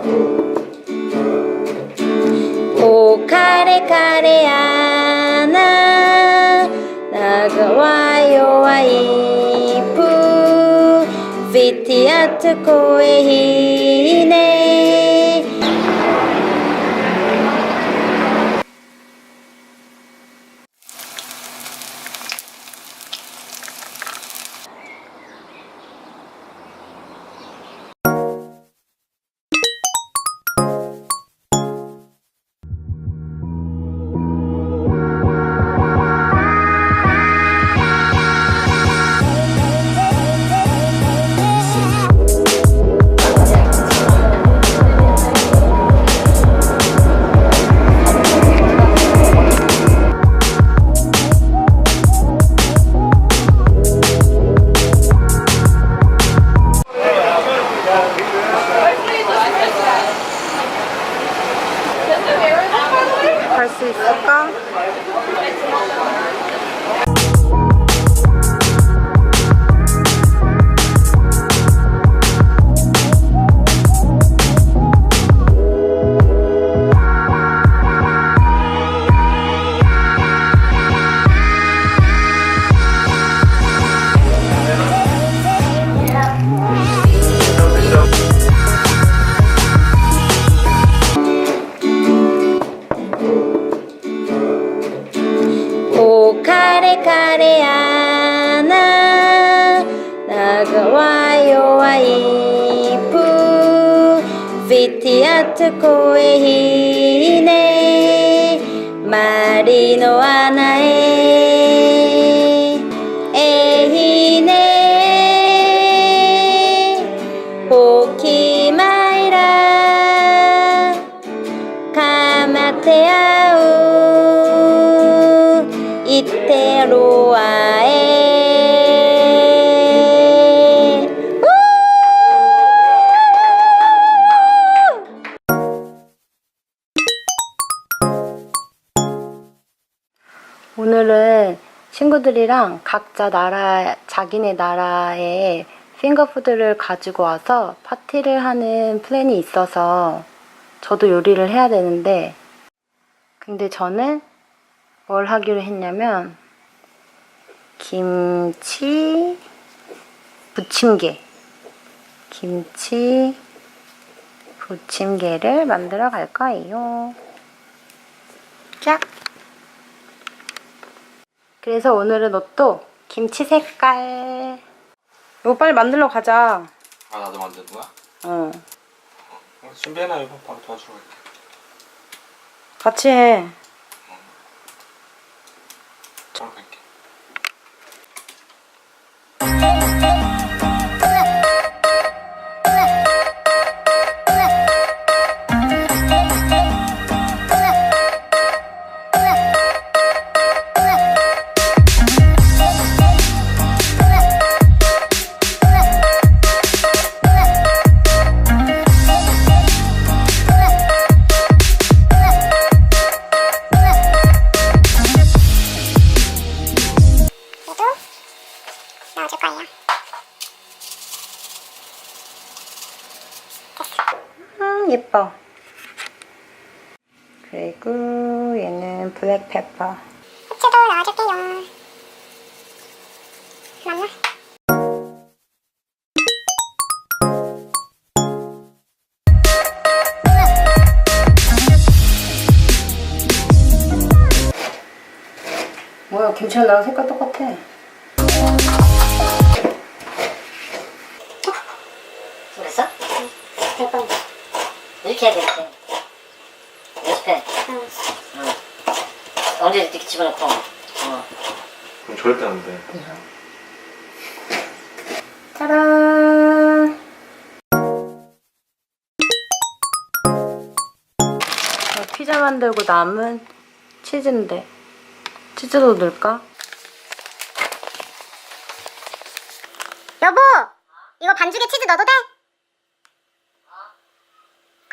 おかれかれやな長は弱いぷフィティアトコエヒネ 声ひね。まりの穴へ。えひね。おきまいらかまってあう。いってろあえ。 친구들이랑 각자 나라, 자기네 나라의 핑거푸드를 가지고 와서 파티를 하는 플랜이 있어서 저도 요리를 해야 되는데 근데 저는 뭘 하기로 했냐면 김치 부침개 김치 부침개를 만들어 갈 거예요. 그래서 오늘은 옷도 김치 색깔 이거 빨리 만들러 가자. 아 나도 만드는 거야? 어. 어, 준비해놔 이거 바로 도와주러 갈게 같이 해. 바로 갈게 음, 예뻐. 그리고 얘는 블랙 페퍼. 후추도 넣어줄게요. 맞나? 뭐야, 김치랑 나랑 색깔 똑같아. 해야 돼, 이렇게. 연습해. 응. 언제 이렇게 집어넣고. 어. 그럼 절대 안 돼 짜란! 어, 피자 만들고 남은 치즈인데. 치즈도 넣을까? 여보, 이거 반죽에 치즈 넣어도 돼?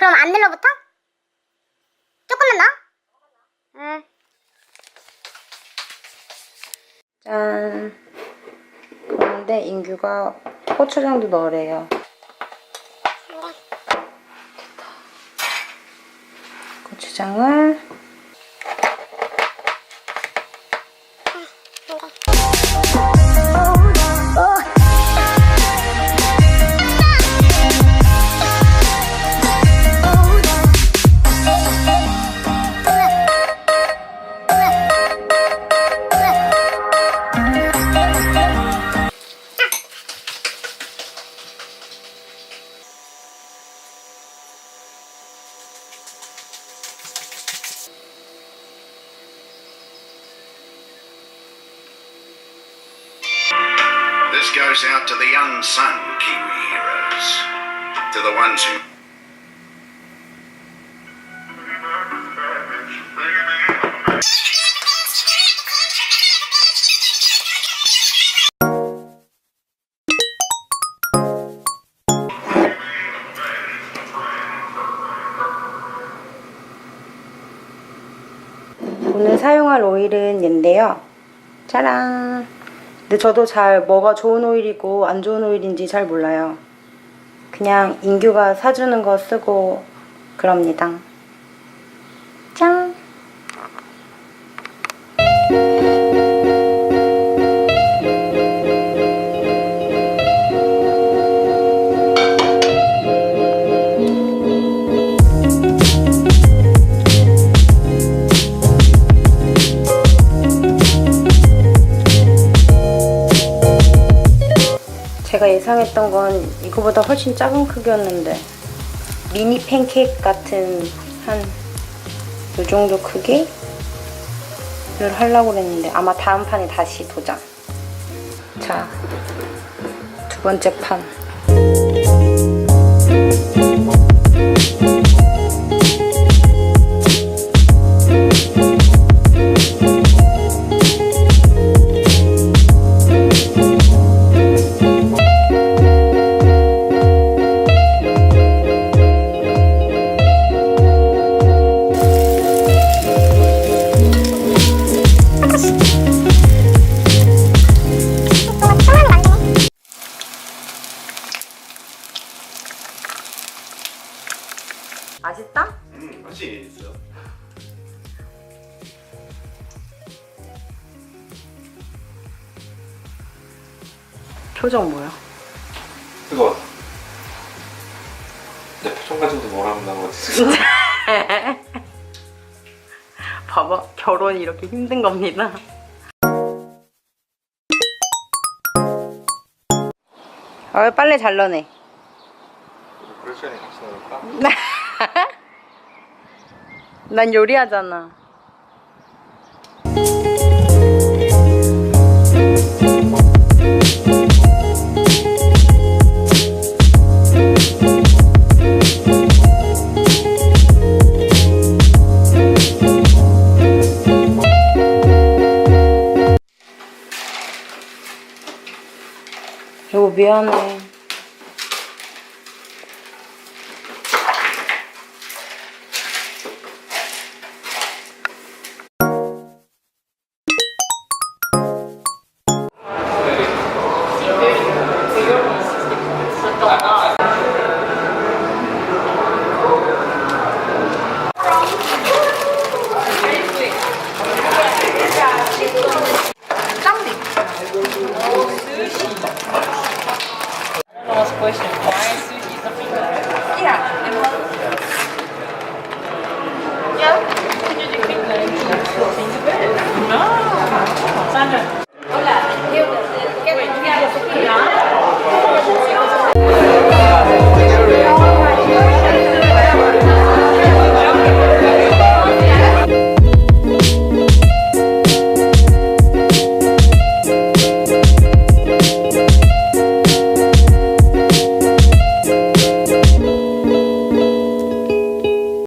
그럼 안 눌러부터? 조금만 넣어? 응. 짠. 그런데 인규가 고추장도 넣으래요. 고추장을 This goes out to the unsung Kiwi heroes, to the ones who 오늘 사용할 오일은 얘인데요. 짜란. 근데 저도 잘 뭐가 좋은 오일이고 안 좋은 오일인지 잘 몰라요. 그냥 인규가 사주는 거 쓰고 그럽니다. 제가 예상했던 건 이거보다 훨씬 작은 크기였는데 미니 팬케이크 같은 한 이 정도 크기를 하려고 그랬는데 아마 다음 판에 다시 도전 자 두 번째 판 맛있다? 음 맛이 있어요. 표정 뭐야? 뜨거워. 내 표정 가지고도 뭐라면 나머지. 봐봐 결혼이 이렇게 힘든 겁니다 어 빨래 잘 넣네 그럴 시간이 같이 나올까? 난 요리하잖아. 여보 미안해 question. Why is